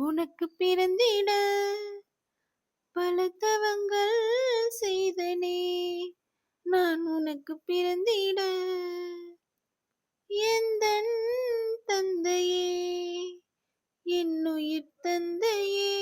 உனக்கு பிறந்திட பல தவங்கள் செய்தனே நான் உனக்கு பிறந்திட எந்த தந்தையே என்னுயிர் தந்தையே.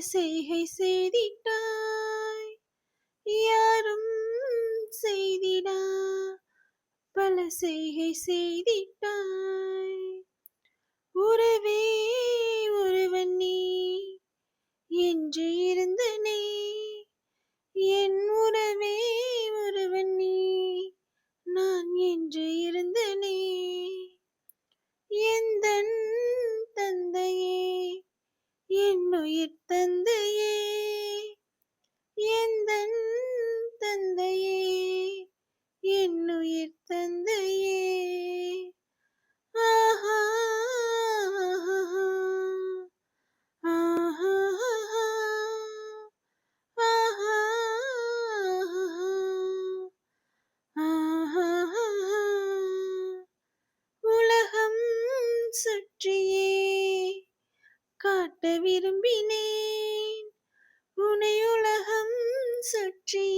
செய்கை செய்திட்டாய். யாரும் செய்திடா. பல செய்கை செய்திட்டாய். எந்தன் தந்தையே? என்னுயிர் தந்தையே? So, G.